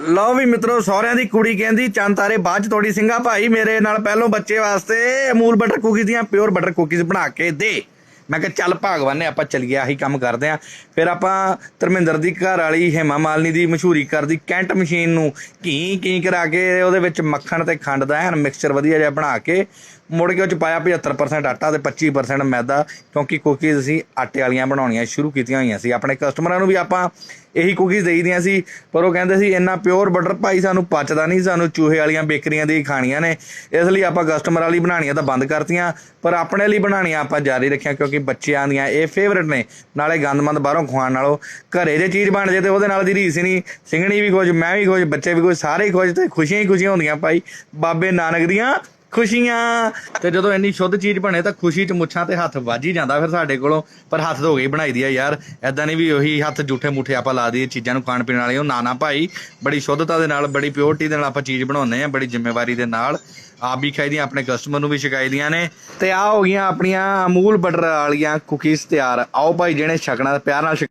ਲਓ ਵੀ ਮਿੱਤਰੋ, ਸਹੁਰਿਆਂ ਦੀ ਕੁੜੀ ਕਹਿੰਦੀ ਚੰਦ ਤਾਰੇ, ਬਾਅਦ ਚ ਤੋੜੀ ਸਿੰਘਾ ਭਾਈ ਮੇਰੇ ਨਾਲ ਪਹਿਲੋਂ ਬੱਚੇ ਵਾਸਤੇ ਅਮੂਲ ਬਟਰ ਕੁਕੀਜ਼ ਦੀਆਂ ਪਿਓਰ ਬਟਰ ਕੁਕੀਜ਼ ਬਣਾ ਕੇ ਦੇ। ਮੈਂ ਕਿਹਾ, ਚੱਲ ਭਾਗਵਾਨ ਨੇ ਆਪਾਂ ਚੱਲੀਏ, ਆਹੀ ਕੰਮ ਕਰਦੇ ਆਂ। ਫਿਰ ਆਪਾਂ ਧਰਮਿੰਦਰ ਦੀ ਘਰ ਵਾਲੀ ਹੇਮਾ ਮਾਲਨੀ ਦੀ ਮਸ਼ਹੂਰੀ ਕਰਦੀ ਕੈਂਟ ਮਸ਼ੀਨ ਨੂੰ ਕੀ ਕੀ ਕਰਾ ਕੇ ਉਹਦੇ ਵਿੱਚ ਮੱਖਣ ਤੇ ਖੰਡ ਦਾ ਐਨ ਮਿਕਸਚਰ ਵਧੀਆ ਜਿਹਾ ਬਣਾ ਕੇ ਮੁੜ ਕੇ ਉਹ ਚ ਪਾਇਆ 75% ਆਟਾ ਤੇ 25% ਮੈਦਾ, ਕਿਉਂਕਿ ਕੁਕੀਜ਼ ਅਸੀਂ ਆਟੇ ਵਾਲੀਆਂ ਬਣਾਉਣੀਆਂ ਸ਼ੁਰੂ ਕੀਤੀਆਂ ਹੋਈਆਂ ਸੀ। ਆਪਣੇ ਕਸਟਮਰਾਂ ਨੂੰ ਵੀ ਆਪਾਂ ਇਹੀ ਕੁਕੀਜ਼ ਦੇਈਦੀਆਂ ਸੀ, ਪਰ ਉਹ ਕਹਿੰਦੇ ਸੀ, ਇੰਨਾ ਪਿਓਰ ਬਟਰ ਭਾਈ ਸਾਨੂੰ ਪਚਦਾ ਨਹੀਂ, ਸਾਨੂੰ ਚੂਹੇ ਵਾਲੀਆਂ ਬੇਕਰੀਆਂ ਦੀ ਖਾਣੀਆਂ ਨੇ। ਇਸ ਲਈ ਆਪਾਂ ਕਸਟਮਰ ਵਾਲੀ ਬਣਾਉਣੀਆਂ ਤਾਂ ਬੰਦ ਕਰਤੀਆਂ, ਪਰ ਆਪਣੇ ਲਈ ਬਣਾਉਣੀਆਂ ਆਪਾਂ ਜਾਰੀ ਰੱਖੀਆਂ, ਕਿਉਂਕਿ ਬੱਚਿਆਂ ਦੀਆਂ ਇਹ ਫੇਵਰਟ ਨੇ। ਨਾਲੇ ਗੰਦਮੰਦ ਬਾਹਰੋਂ ਖਵਾਉਣ ਨਾਲੋਂ ਘਰੇ ਜੇ ਚੀਜ਼ ਬਣ ਜੇ ਤੇ ਉਹਦੇ ਨਾਲ ਦੀ ਰੀਸ ਹੀ ਨਹੀਂ ਸਿੰਘਣੀ ਵੀ ਖੁਸ਼, ਮੈਂ ਵੀ ਖੁਸ਼, ਬੱਚੇ ਵੀ ਖੁਸ਼, ਸਾਰੇ ਹੀ ਕੁਝ ਤੇ ਖੁਸ਼ੀਆਂ ਹੀ ਖੁਸ਼ੀਆਂ ਹੁੰਦੀਆਂ ਭਾਈ। ਬਾਬੇ ਨਾਨਕ ਦੀਆਂ ਖੁਸ਼ੀਆਂ। ਤੇ ਜਦੋਂ ਇੰਨੀ ਸ਼ੁੱਧ ਚੀਜ਼ ਬਣੇ ਤਾਂ ਖੁਸ਼ੀ ਚ ਮੁੱਛਾਂ ਤੇ ਹੱਥ ਵੱਜ ਹੀ ਜਾਂਦਾ ਫਿਰ ਸਾਡੇ ਕੋਲੋਂ। ਪਰ ਹੱਥ ਧੋ ਕੇ ਹੀ ਬਣਾਈ ਦੀ ਆ ਯਾਰ। ਐਦਾਂ ਨਹੀਂ ਵੀ ਉਹੀ ਹੱਥ ਜੂਠੇ ਮੂਠੇ ਆਪਾਂ ਲਾ ਦਈਏ ਚੀਜ਼ਾਂ ਨੂੰ ਖਾਣ ਪੀਣ ਵਾਲੇ। ਉਹ ਨਾ ਨਾ ਭਾਈ, ਬੜੀ ਸ਼ੁੱਧਤਾ ਦੇ ਨਾਲ, ਬੜੀ ਪਿਓਰਟੀ ਦੇ ਨਾਲ ਆਪਾਂ ਚੀਜ਼ ਬਣਾਉਂਦੇ ਆ ਬੜੀ ਜ਼ਿੰਮੇਵਾਰੀ ਦੇ ਨਾਲ। ਆਪ ਵੀ ਖਾਈਦੀਆਂ ਆਪਣੇ ਕਸਟਮਰ ਨੂੰ ਵੀ ਛਕਾਈਦੀਆਂ ਨੇ। ਤੇ ਆ ਹੋ ਗਈਆਂ ਆਪਣੀਆਂ ਅਮੂਲ ਬਟਰ ਵਾਲੀਆਂ ਕੁਕੀਜ਼ ਤਿਆਰ। ਆਓ ਭਾਈ ਜਿਹੜੇ ਛਕਣਾ, ਪਿਆਰ ਨਾਲ ਛਕ-